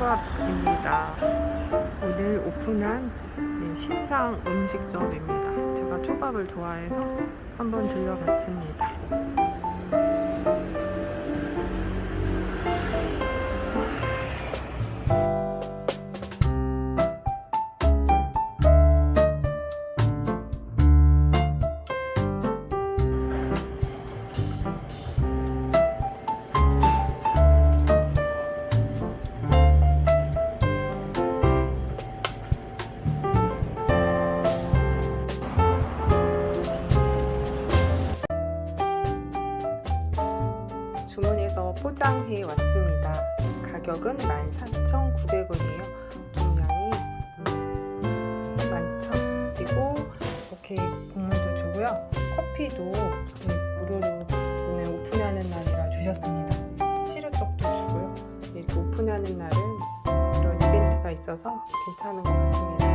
초밥입니다. 오늘 오픈한 네, 신상 음식점입니다. 제가 초밥을 좋아해서 한번 들려봤습니다. 해서 포장해 왔습니다. 가격은 13,900원이에요. 종량이 음, 많죠. 그리고 이렇게 복물도 주고요. 커피도 네, 무료로 오늘 오픈하는 날이라 주셨습니다. 시루떡도 주고요. 이렇게 오픈하는 날은 이런 이벤트가 있어서 괜찮은 것 같습니다.